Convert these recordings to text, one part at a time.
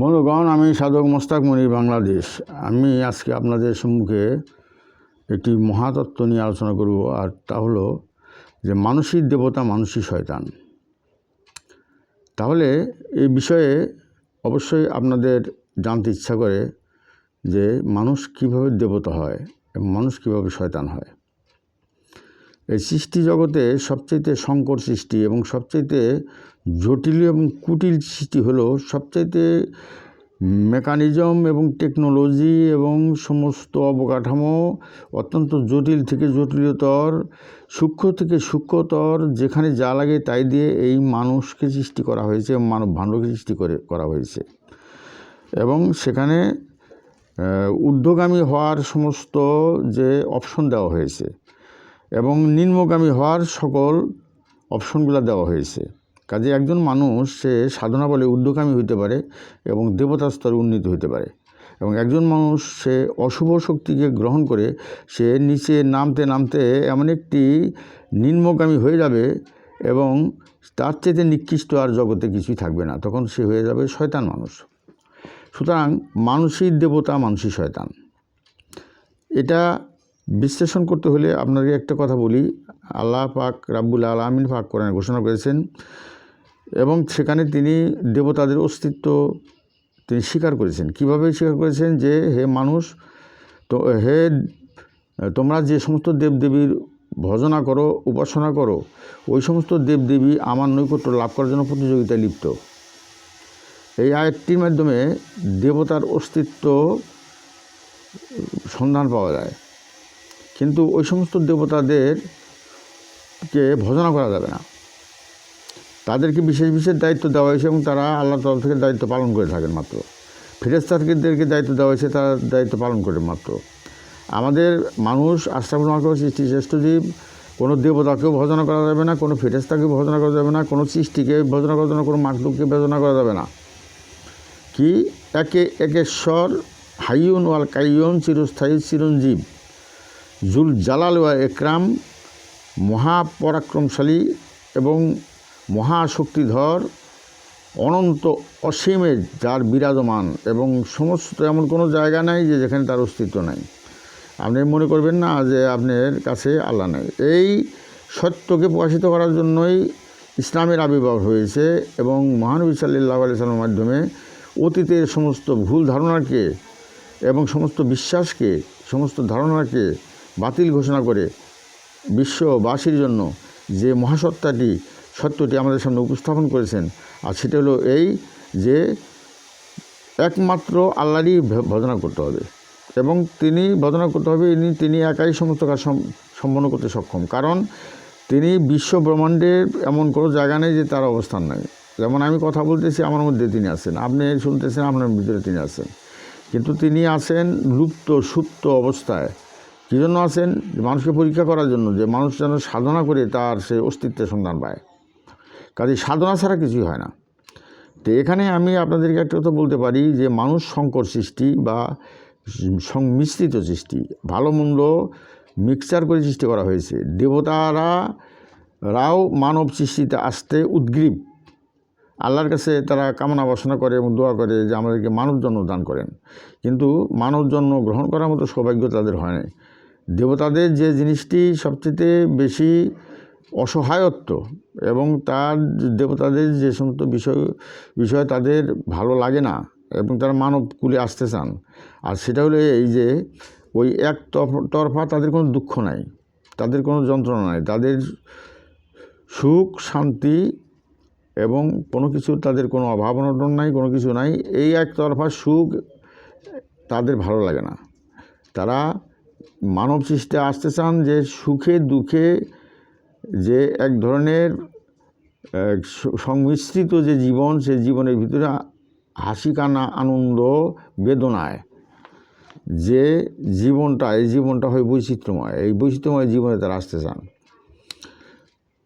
বন্ধুগণ, আমি সাধক মোস্তাক মনির বাংলাদেশ। আমি আজকে আপনাদের সম্মুখে একটি মহাতত্ত্ব নিয়ে আলোচনা করব, আর তা হলো যে মানসিক দেবতা মানসিক শয়তান। তাহলে এই বিষয়ে অবশ্যই আপনাদের জানতে ইচ্ছা করে যে মানুষ কীভাবে দেবতা হয় এবং মানুষ কীভাবে শয়তান হয়। এই সৃষ্টি জগতে সবচাইতে সংকর সৃষ্টি এবং সবচাইতে জটিল এবং কুটিল সৃষ্টি হলো সবচাইতে মেকানিজম এবং টেকনোলজি এবং সমস্ত অবকাঠামো অত্যন্ত জটিল থেকে জটিলতর, সূক্ষ্ম থেকে সূক্ষ্মতর, যেখানে যা লাগে তাই দিয়ে এই মানুষকে সৃষ্টি করা হয়েছে মানব ভাণ্ডকে সৃষ্টি করে, করা হয়েছে। এবং সেখানে ঊর্ধ্বগামী হওয়ার সমস্ত যে অপশন দেওয়া হয়েছে। এবং নিম্নগামী হওয়ার সকল অপশনগুলো দেওয়া হয়েছে। কাজে একজন মানুষ, সে সাধনা বলে ঊর্ধ্বগামী হইতে পারে এবং দেবতা স্তরে উন্নীত হইতে পারে। এবং একজন মানুষ, সে অশুভ শক্তিকে গ্রহণ করে, সে নিচে নামতে নামতে এমন একটি নিম্নগামী হয়ে যাবে এবং তার চেয়ে নিকৃষ্ট আর জগতে কিছুই থাকবে না। তখন সে হয়ে যাবে শয়তান মানুষ। সুতরাং মানসিক দেবতা মানসিক শয়তান। এটা বিশ্লেষণ করতে হলে আপনাকে একটা কথা বলি। আল্লাহ পাক রাব্বুল আলমিন পাক কোরআনে ঘোষণা করেছেন এবং সেখানে তিনি দেবতাদের অস্তিত্ব তিনি স্বীকার করেছেন। কীভাবে স্বীকার করেছেন যে, হে মানুষ, তো হে, তোমরা যে সমস্ত দেবদেবীর ভজনা করো, উপাসনা করো, ওই সমস্ত দেবদেবী আমার নৈকট্য লাভ করার জন্য প্রতিযোগিতায় লিপ্ত। এই আয়াতটির মাধ্যমে দেবতার অস্তিত্ব সন্ধান পাওয়া যায়। কিন্তু ওই সমস্ত দেবতাদেরকে ভজনা করা যাবে না। তাদেরকে বিশেষ বিশেষ দায়িত্ব দেওয়া হয়েছে এবং তারা আল্লাহ তরফ থেকে দায়িত্ব পালন করে থাকেন মাত্র। ফেরেস্তাদেরকে দায়িত্ব দেওয়া হয়েছে, তারা দায়িত্ব পালন করে মাত্র। আমাদের মানুষ আশ্রাবুল মাকড় সৃষ্টি শ্রেষ্ঠ জীব, কোনো দেবতাকেও ভজনা করা যাবে না, কোনো ফেরেস্তাকেও ভজনা করা যাবে না, কোনো সৃষ্টিকে ভজনা করা যাবে না, কোনো মাকলুককে ভজনা করা যাবে না। কি? একে, একেশ্বর হাইয়ুন ওয়াল কাইয়ুন, চিরস্থায়ী চিরঞ্জীব। জুল জালাল ওয়া একরাম মহাপরাক্রমশালী এবং মহাশক্তিধর, অনন্ত অসীমে যার বিরাজমান এবং সমস্ত এমন কোনো জায়গা নাই যে যেখানে তার অস্তিত্ব নাই। আপনি মনে করবেন না যে আপনার কাছে আল্লাহ নেই। এই সত্যকে প্রকাশিত করার জন্যই ইসলামের আবির্ভাব হয়েছে এবং মহানবী সাল্লাহ আলিয়াল্লামের মাধ্যমে অতীতের সমস্ত ভুল ধারণাকে এবং সমস্ত বিশ্বাসকে, সমস্ত ধারণাকে বাতিল ঘোষণা করে বিশ্ববাসীর জন্য যে মহাসত্তাটি, সত্যটি আমাদের সামনে উপস্থাপন করেছেন, আর সেটা হলো এই যে একমাত্র আল্লাহরই ভজনা করতে হবে। এবং তিনি ভজনা করতে হবে, ইনি, তিনি একাই সমস্ত কাজ সম- সম্পন্ন করতে সক্ষম। কারণ তিনি বিশ্ব ব্রহ্মাণ্ডের এমন কোনো জায়গা নেই যে তার অবস্থান নাই। যেমন আমি কথা বলতেছি, আমার মধ্যে তিনি আছেন। আপনি শুনতেছেন, আপনার ভিতরে তিনি আছেন। কিন্তু তিনি আছেন লুপ্ত, সুপ্ত অবস্থায়। কী জন্য আছেন? যে মানুষকে পরীক্ষা করার জন্য, যে মানুষ যেন সাধনা করে তার সে অস্তিত্বের সন্ধান পায়। কাজে সাধনা ছাড়া কিছুই হয় না। তো এখানে আমি আপনাদেরকে একটা কথা বলতে পারি যে, মানুষ সংকর সৃষ্টি বা সংমিশ্রিত সৃষ্টি, ভালো মন্দ মিক্সচার করে সৃষ্টি করা হয়েছে। দেবতারা রাও মানব সৃষ্টিতে আসতে উদ্গ্রীব। আল্লাহর কাছে তারা কামনা বাসনা করে এবং দোয়া করে যে আমাদেরকে মানব জন্ম দান করেন। কিন্তু মানব জন্ম গ্রহণ করার মতো সৌভাগ্য তাদের হয় নাই। দেবতাদের যে জিনিসটি সবচেয়ে বেশি অসহায়ত্ব এবং তার দেবতাদের যে সমস্ত বিষয় বিষয় তাদের ভালো লাগে না এবং তারা মানব কুলে আসতে চান। আর সেটা হলো এই যে, ওই এক তরফ- তরফা তাদের কোনো দুঃখ নাই, তাদের কোনো যন্ত্রণা নাই, তাদের সুখ, শান্তি এবং কোনো কিছু তাদের কোনো অভাব অনটন নাই, কোনো কিছু নাই, এই একতরফা সুখ তাদের ভালো লাগে না। তারা মানব সৃষ্টি আসতে চান যে সুখে, দুঃখে যে এক ধরনের সংমিশ্রিত যে জীবন, সে জীবনের ভিতরে হাসি, কান্না, আনন্দ, বেদনায় যে জীবনটা, এই জীবনটা হয় বৈচিত্র্যময়। এই বৈচিত্র্যময় জীবনে তারা আসতে চান।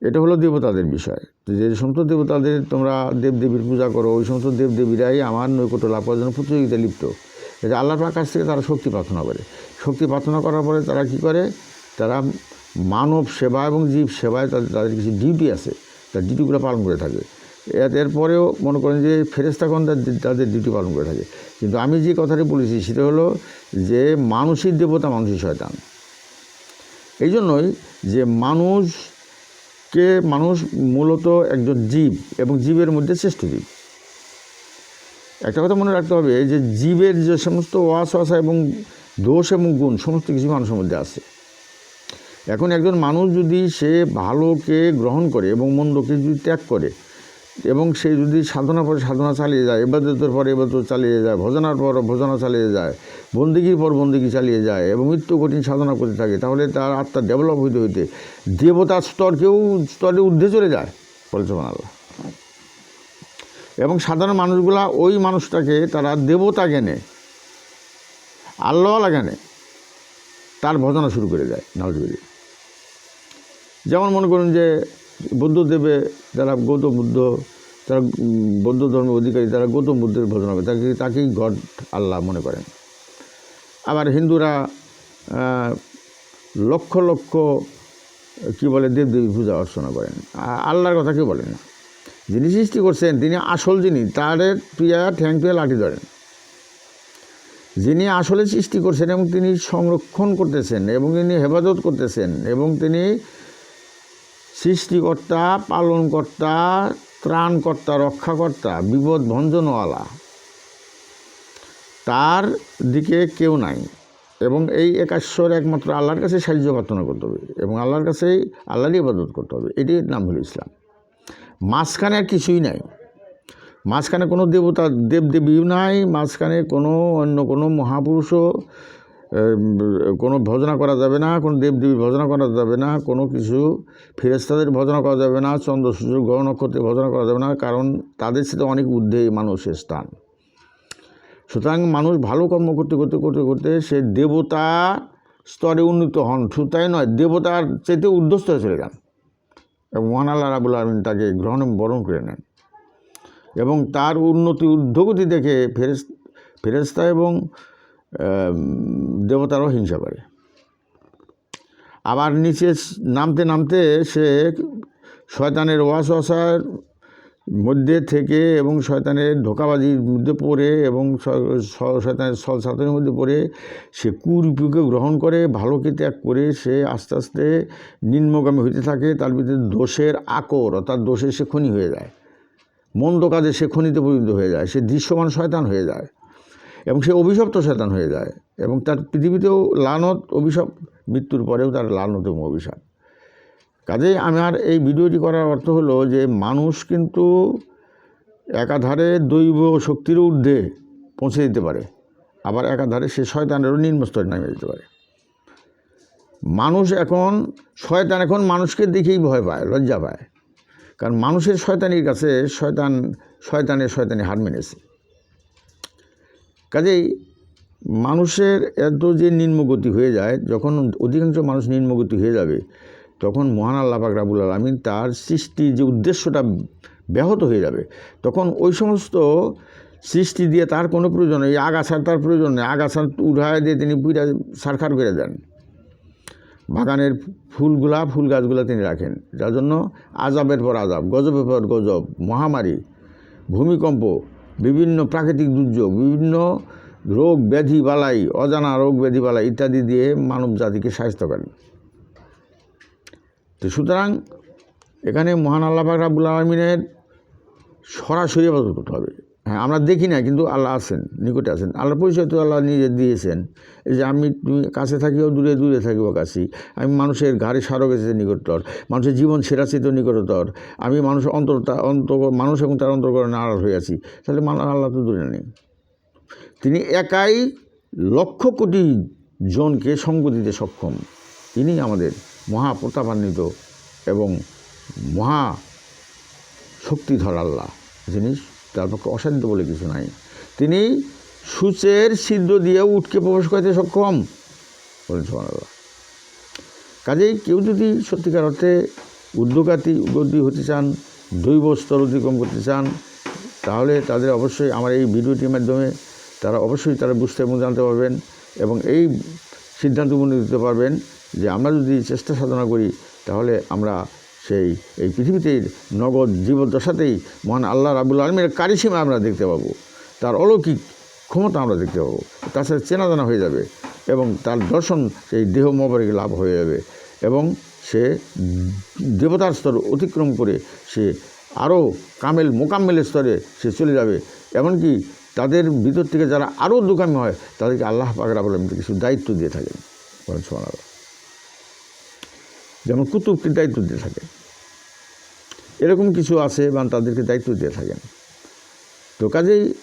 এটা হলো দেবতাদের বিষয়। যে সমস্ত দেবতাদের তোমরা দেবদেবীর পূজা করো, ওই সমস্ত দেবদেবীরাই আমার নৈকট্য লাভ করার জন্য প্রতিযোগিতায় লিপ্ত। এটা আল্লাহ পাক কাছ থেকে তারা শক্তি প্রার্থনা করে। শক্তি প্রার্থনা করার পরে তারা কি করে? তারা মানব সেবা এবং জীব সেবায় তাদের তাদের কিছু ডিউটি আছে। তার ডিউটিগুলো পালন করে থাকে। এর, এরপরেও মনে করেন যে ফেরেস্তাগণ তাদের- তাদের ডিউটি পালন করে থাকে। কিন্তু আমি যে কথাটি বলেছি সেটা হলো যে মানুষই দেবতা মানুষই শয়তান। এই জন্যই যে মানুষকে, মানুষ মূলত একজন জীব এবং জীবের মধ্যে শ্রেষ্ঠ জীব। একটা কথা মনে রাখতে হবে যে জীবের যে সমস্ত ওয়াসওয়াসা এবং দোষ এবং গুণ সমস্ত কিছু মানুষের মধ্যে আছে। এখন একজন মানুষ যদি সে ভালোকে গ্রহণ করে এবং মন্দকে যদি ত্যাগ করে এবং সে যদি সাধনা পরে সাধনা চালিয়ে যায় এবাদতের পর এবাদত চালিয়ে যায় ভজনার পর ভজনা চালিয়ে যায় বন্দিগির পর বন্দিগি চালিয়ে যায় এবং মৃত্যু কঠিন সাধনা করতে থাকে তাহলে তার আত্মা ডেভেলপ হইতে হইতে দেবতার স্তরকেও স্তরে ঊর্ধ্বে চলে যায় বলছে আল্লাহ এবং সাধারণ মানুষগুলা ওই মানুষটাকে তারা দেবতা জ্ঞানে আল্লাহওয়ালা জ্ঞানে তার ভজনা শুরু করে দেয় নজবিল্লা যেমন মনে করুন যে বুদ্ধদেবে যারা গৌতম বুদ্ধ তারা বৌদ্ধ ধর্মের অধিকারী তারা গৌতম বুদ্ধের ভজনা করে তাকে, তাকেই গড আল্লাহ মনে করেন। আবার হিন্দুরা লক্ষ লক্ষ, কি বলে, দেবদেবী পূজা অর্চনা করেন। আল্লাহর কথা কেউ বলেন না। যিনি সৃষ্টি করছেন, তিনি আসল যিনি তার তুইয়া ঠ্যাং তুয়া লাঠি ধরেন। যিনি আসলে সৃষ্টি করছেন এবং তিনি সংরক্ষণ করতেছেন এবং তিনি হেফাজত করতেছেন এবং তিনি সৃষ্টিকর্তা, পালনকর্তা, ত্রাণকর্তা, রক্ষাকর্তা বিপদ ভঞ্জনওয়ালা তার দিকে কেউ নাই এবং এই একাশ্বর একমাত্র আল্লাহর কাছে সাহায্য প্রার্থনা করতে হবে এবং আল্লাহর কাছেই আল্লাহরই ইবাদত করতে হবে। এটির নাম হলো ইসলাম। মাঝখানে আর কিছুই নাই। মাঝখানে কোনো দেবতা দেবদেবীও নাই, মাঝখানে কোনো অন্য কোনো মহাপুরুষও কোনো ভজনা করা যাবে না, কোনো দেবদেবীর ভজনা করা যাবে না, কোনো কিছু ফেরেস্তাদের ভজনা করা যাবে না, চন্দ্র, সূর্য, গ্রহ, নক্ষত্রের ভজনা করা যাবে না, কারণ তাদের সাথে অনেক ঊর্ধ্বে মানুষের স্থান। সুতরাং মানুষ ভালো কর্ম করতে করতে করতে করতে সে দেবতা স্তরে উন্নীত হন। শুধু তাই নয়, দেবতার চাইতে ঊর্ধ্বস্ত হয়ে চলে যান। এবং মহান আল্লাহ রাবুল আলমিন তাকে গ্রহণ, বরণ করে নেন। এবং তার উন্নতি ঊর্ধ্বগতি দেখে ফেরেস ফেরেস্তা এবং দেবতারও হিংসা করে। আবার নিচে নামতে নামতে সে শয়তানের ওয়াসওয়াসার মধ্যে থেকে এবং শয়তানের ধোকাবাজির মধ্যে পড়ে এবং শয়তানের সল সাতনের মধ্যে পড়ে সে কুরূপকে গ্রহণ করে, ভালোকে ত্যাগ করে সে আস্তে আস্তে নিম্নগামী হইতে থাকে। তার ভিতরে দোষের আকর, অর্থাৎ দোষে সে খনি হয়ে যায়। মন্দ কাজে সে খনিতে পরিণত হয়ে যায়, সে দৃশ্যমান শয়তান হয়ে যায় এবং সে অভিশপ্ত শয়তান হয়ে যায় এবং তার পৃথিবীতেও লানত অভিশাপ মৃত্যুর পরেও তার লানত এবং অভিশাপ। কাজেই আমার এই ভিডিওটি করার অর্থ হলো যে মানুষ কিন্তু একাধারে দৈব শক্তির ঊর্ধ্বে পৌঁছে দিতে পারে, আবার একাধারে সে শয়তানেরও নিম্ন স্তরে নামে যেতে পারে। মানুষ এখন, শয়তান এখন মানুষকে দেখেই ভয় পায়, লজ্জা পায়। কারণ মানুষের শয়তানির কাছে শয়তান, শয়তানের শয়তানি হার মেনেছে। কাজেই মানুষের এত যে নিম্নগতি হয়ে যায়, যখন অধিকাংশ মানুষ নিম্নগতি হয়ে যাবে, তখন মহান আল্লাহ পাক রাবুল আলমিন তার সৃষ্টি যে উদ্দেশ্যটা ব্যাহত হয়ে যাবে, তখন ওই সমস্ত সৃষ্টি দিয়ে তার কোনো প্রয়োজন নেই, আগাছার তার প্রয়োজন নেই, আগাছা উঠায় দিয়ে তিনি পুইরা সারখার করে দেন। বাগানের ফুলগুলা, ফুল গাছগুলা তিনি রাখেন। যার জন্য আজাবের পর আজাব গজবের পর গজব, মহামারী, ভূমিকম্প, বিভিন্ন প্রাকৃতিক দুর্যোগ, বিভিন্ন রোগ ব্যাধি বালাই, অজানা রোগ ব্যাধি বালাই ইত্যাদি দিয়ে মানব জাতিকে স্বাস্থ্য করেন। তো সুতরাং এখানে মহান আল্লাহ রাবুল আলমিনের সরাসরি আবাদত করতে হবে। হ্যাঁ আমরা দেখি না, কিন্তু আল্লাহ আছেন, নিকটে আছেন। আল্লাহ পরিচয় তো আল্লাহ নিজে দিয়েছেন। এই যে আমি তুমি কাছে থাকিও, দূরে দূরে থাকিব কাছি। আমি মানুষের ঘাড়ে সারো গেছে নিকটতর। মানুষের জীবন সেরা চেত নিকটতর। আমি মানুষ অন্তর অন্ত মানুষ এবং তার অন্তর্করণে আড়াল হয়ে আছি। তাহলে আল্লাহ তো দূরে নেই। তিনি একাই লক্ষ কোটি জনকে সঙ্গ দিতে সক্ষম। তিনি আমাদের মহা প্রতাপান্বিত এবং মহা শক্তিধর আল্লাহ। যিনি তার পক্ষে অসাধ্য বলে কিছু নাই। তিনি সূচের ছিদ্র দিয়ে উঠকে প্রবেশ করতে সক্ষম বলেন আল্লাহ কাজেই কেউ যদি সত্যিকার অর্থে উদ্যোগাতি, উদ্যোগী হতে চান, দৈব স্তর অতিক্রম করতে চান, তাহলে তাদের অবশ্যই আমার এই ভিডিওটির মাধ্যমে তারা অবশ্যই তারা বুঝতে এবং জানতে পারবেন এবং এই সিদ্ধান্ত উপনীত দিতে পারবেন যে আমরা যদি চেষ্টা সাধনা করি, তাহলে আমরা সেই, এই পৃথিবীতে নগদ জীবদশাতেই মহান আল্লাহ রাবুল আলমের কারিসীমা আমরা দেখতে পাবো। তার অলৌকিক ক্ষমতা আমরা দেখতে পাবো। তার সাথে চেনা জানা হয়ে যাবে এবং তার দর্শন সেই দেহ মোবারকে লাভ হয়ে যাবে এবং সে দেবতার স্তর অতিক্রম করে সে আরও কামেল মোকাম্মেলের স্তরে সে চলে যাবে। এমনকি তাদের ভিতর থেকে যারা আরও দোকামি হয়, তাদেরকে আল্লাহ পাকরা বলে কিছু দায়িত্ব দিয়ে থাকেন। বলেন সুবহানাল্লাহ। যেমন কুতুবকে দায়িত্ব দিয়ে থাকে। এরকম কিছু আছে, বা তাদেরকে দায়িত্ব দিয়ে থাকেন। তো কাজেই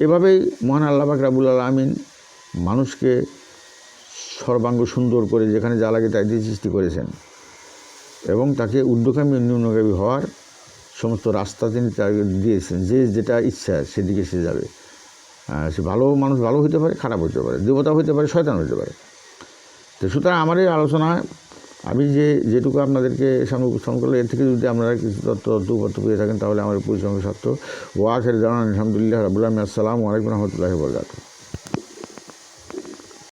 এভাবেই মহান আল্লাহ পাক রাবুল আমিন মানুষকে সর্বাঙ্গ সুন্দর করে যেখানে যা লাগে তাই দিয়ে সৃষ্টি করেছেন। এবং তাকে ঊর্ধ্বগামী, নিম্নগামী হওয়ার সমস্ত রাস্তা তিনি তাকে দিয়েছেন। যে যেটা ইচ্ছা সেদিকে সে যাবে। সে ভালো মানুষ ভালো হতে পারে, খারাপ হতে পারে, দেবতা হতে পারে, শয়তান হতে পারে। তো সুতরাং আমার এই আলোচনায় আমি যে, যেটুকু আপনাদেরকে করলে এর থেকে যদি আপনারা কিছু তথ্য তথ্য পেয়ে থাকেন, তাহলে আমার পরিশ্রমের সত্য ও আখের জানান আলহামদুলিল্লাহ রাবুল্লাহ আসসালামু আলাইকুম রহমতুল্লাহ বরকাত